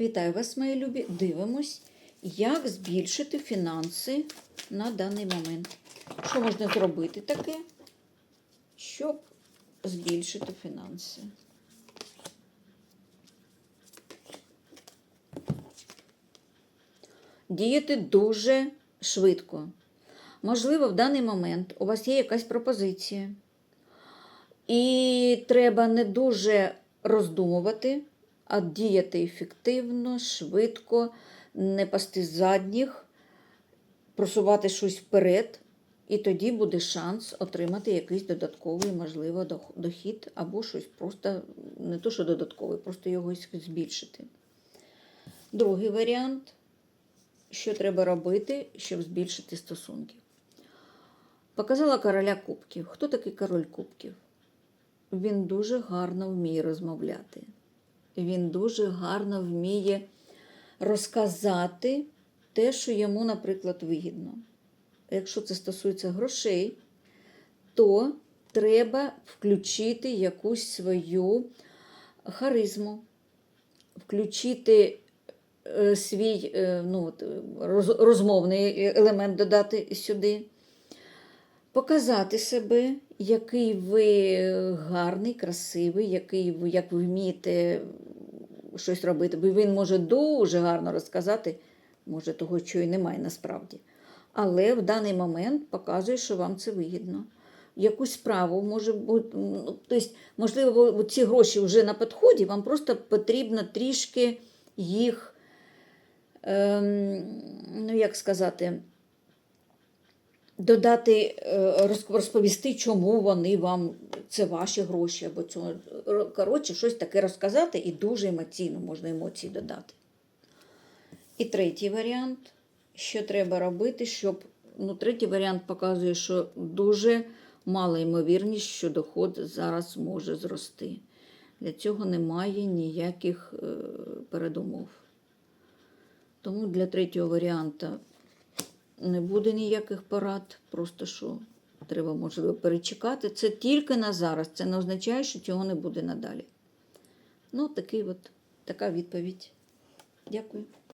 Вітаю вас, мої любі. Дивимось, як збільшити фінанси на даний момент. Що можна зробити таке, щоб збільшити фінанси? Діяти дуже швидко. Можливо, в даний момент у вас є якась пропозиція, і треба не дуже роздумувати, а діяти ефективно, швидко, не пасти задніх, просувати щось вперед, і тоді буде шанс отримати якийсь додатковий, можливо, дохід або щось просто, не то, що додатковий, просто його збільшити. Другий варіант, що треба робити, щоб збільшити стосунки. Показала короля кубків. Хто такий король кубків? Він дуже гарно вміє розмовляти. Він дуже гарно вміє розказати те, що йому, наприклад, вигідно. Якщо це стосується грошей, то треба включити якусь свою харизму, включити е, свій е, ну, розмовний елемент додати сюди показати себе, який ви гарний, красивий, який ви, як ви вмієте щось робити. Бо він може дуже гарно розказати, може того, що і немає насправді. Але в даний момент показує, що вам це вигідно. Якусь справу може бути, ну, тобто, можливо, ці гроші вже на підході, вам просто потрібно трішки їх, ем, ну як сказати, додати, е, розповісти, чому вони вам це ваші гроші, або цього. Коротше, щось таке розказати і дуже емоційно можна емоції додати. І третій варіант, що треба робити, щоб. Ну, третій варіант показує, що дуже мала ймовірність, що доход зараз може зрости. Для цього немає ніяких е, передумов. Тому для третього варіанта не буде ніяких порад, просто що треба, можливо, перечекати. Це тільки на зараз. Це не означає, що цього не буде надалі. Ну, такий от, така відповідь. Дякую.